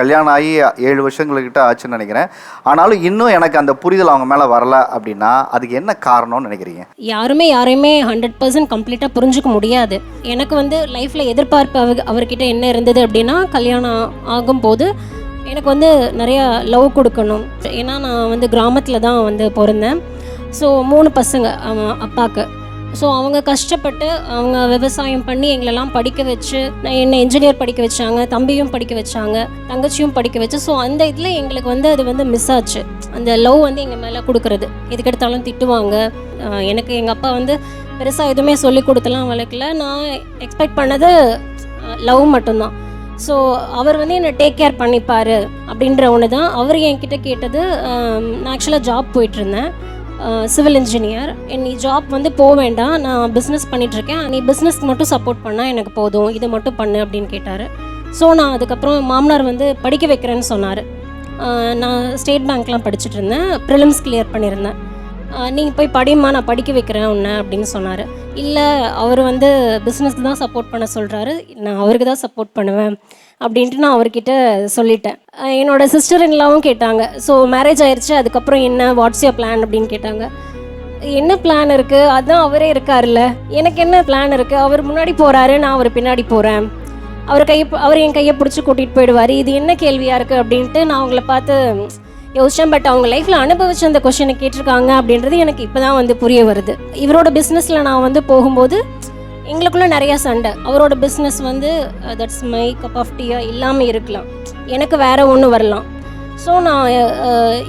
கல்யாணம் ஆகி ஏழு வருஷங்கள்கிட்ட ஆச்சுன்னு நினைக்கிறேன். ஆனாலும் இன்னும் எனக்கு அந்த புரிதல் அவங்க மேலே வரல அப்படின்னா அதுக்கு என்ன காரணம்னு நினைக்கிறீங்க? யாருமே யாரையுமே ஹண்ட்ரட் பர்சன்ட் கம்ப்ளீட்டாக புரிஞ்சுக்க முடியாது. எனக்கு வந்து லைஃப்பில் எதிர்பார்ப்பு அவ அவர்கிட்ட என்ன இருந்தது அப்படின்னா கல்யாணம் ஆகும்போது எனக்கு வந்து நிறையா லவ் கொடுக்கணும். ஏன்னா நான் வந்து கிராமத்தில் தான் வந்து பிறந்தேன். ஸோ மூணு பசங்க அப்பாவுக்கு ஸோ அவங்க கஷ்டப்பட்டு அவங்க விவசாயம் பண்ணி எங்களெல்லாம் படிக்க வச்சு நான் என்னை இன்ஜினியர் படிக்க வச்சாங்க தம்பியும் படிக்க வச்சாங்க தங்கச்சியும் படிக்க வச்சு. ஸோ அந்த இதில் எங்களுக்கு வந்து அது வந்து மிஸ் ஆச்சு. அந்த லவ் வந்து எங்கள் மேலே கொடுக்குறது. எதுக்கெடுத்தாலும் திட்டுவாங்க. எனக்கு எங்கள் அப்பா வந்து பெருசாக எதுவுமே சொல்லி கொடுத்தலாம் வளர்க்கல. நான் எக்ஸ்பெக்ட் பண்ணது லவ் மட்டும்தான். ஸோ அவர் வந்து என்னை டேக் கேர் பண்ணிப்பார் அப்படின்ற ஒன்று தான் அவர் என்கிட்ட கேட்டது. நான் ஆக்சுவலாக ஜாப் போயிட்டுருந்தேன் சிவில் இன்ஜினியர் நீ ஜாப் வந்து போக வேண்டாம். நான் பிஸ்னஸ் பண்ணிகிட்ருக்கேன் நீ பிஸ்னஸ்க்கு மட்டும் சப்போர்ட் பண்ணால் எனக்கு போதும். இது மட்டும் பண்ணு அப்படின்னு கேட்டார். ஸோ நான் அதுக்கப்புறம் மாமனார் வந்து படிக்க வைக்கிறேன்னு சொன்னார். நான் ஸ்டேட் பேங்க்லாம் படிச்சுட்டு இருந்தேன். ப்ரிலிம்ஸ் கிளியர் பண்ணியிருந்தேன். நீங்கள் போய் படியுமா நான் படிக்க வைக்கிறேன் உன்னை அப்படின்னு சொன்னார். இல்லை அவர் வந்து பிஸ்னஸ்க்கு தான் சப்போர்ட் பண்ண சொல்கிறாரு நான் அவருக்கு தான் சப்போர்ட் பண்ணுவேன். அப்படின்ட்டு நான் அவர்கிட்ட சொல்லிட்டேன். அஹ் என்னோட சிஸ்டர் இன்லாவும் கேட்டாங்க. ஸோ மேரேஜ் ஆயிடுச்சு அதுக்கப்புறம் என்ன வாட்ஸ் யோர் பிளான் அப்படின்னு கேட்டாங்க. என்ன பிளான் இருக்குது அதுதான் அவரே இருக்கார்ல எனக்கு என்ன பிளான் இருக்குது அவர் முன்னாடி போகிறாரு நான் அவர் பின்னாடி போகிறேன் அவர் கையை அவர் என் கையை பிடிச்சி கூட்டிகிட்டு போயிடுவார். இது என்ன கேள்வியாக இருக்குது அப்படின்ட்டு நான் அவங்கள பார்த்து யோசித்தேன் பட் அவங்க லைஃப்பில் அனுபவிச்ச அந்த கொஷனை கேட்டிருக்காங்க அப்படின்றது எனக்கு இப்போ தான் வந்து புரிய வருது. இவரோட பிஸ்னஸில் நான் வந்து போகும்போது எங்களுக்குள்ள நிறைய சண்டை. அவரோட பிஸ்னஸ் வந்து தட்ஸ் மை கப் ஆஃப் டீயா இல்லாமல் இருக்கலாம். எனக்கு வேற ஒன்று வரலாம். ஸோ நான்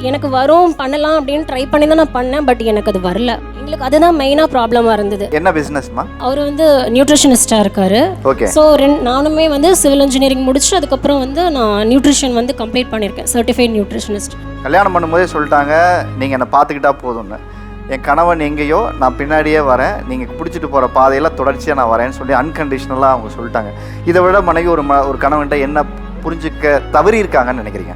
எனக்கு வரும் பண்ணலாம் அப்படின்னு ட்ரை பண்ணி தான் நான் பண்ணேன். பட் எனக்கு அது வரல. எங்களுக்கு அதுதான் மெயினாக ப்ராப்ளமாக இருந்தது. என்ன பிஸ்னஸ்மா அவர் வந்து நியூட்ரிஷனிஸ்டாக இருக்காரு. ஓகே ஸோ ரெண்டு நானுமே வந்து சிவில் இன்ஜினியரிங் முடிச்சுட்டு அதுக்கப்புறம் வந்து நான் நியூட்ரிஷன் வந்து கம்ப்ளீட் பண்ணியிருக்கேன். சர்டிஃபைட் நியூட்ரிஷனிஸ்ட் கல்யாணம் பண்ணும்போதே சொல்லிட்டாங்க நீங்கள் என்னை பார்த்துக்கிட்டா போதும்னு. என் கணவன் எங்கேயோ நான் பின்னாடியே வரேன். நீங்கள் பிடிச்சிட்டு போகிற பாதையெல்லாம் தொடர்ச்சியாக நான் வரேன்னு சொல்லி அன்கண்டிஷனலாக அவங்க சொல்லிட்டாங்க. இதை விட மனைவி ஒரு ம ஒரு கணவன்கிட்ட என்ன புரிஞ்சுக்க தவறி இருக்காங்கன்னு நினைக்கிறீங்க?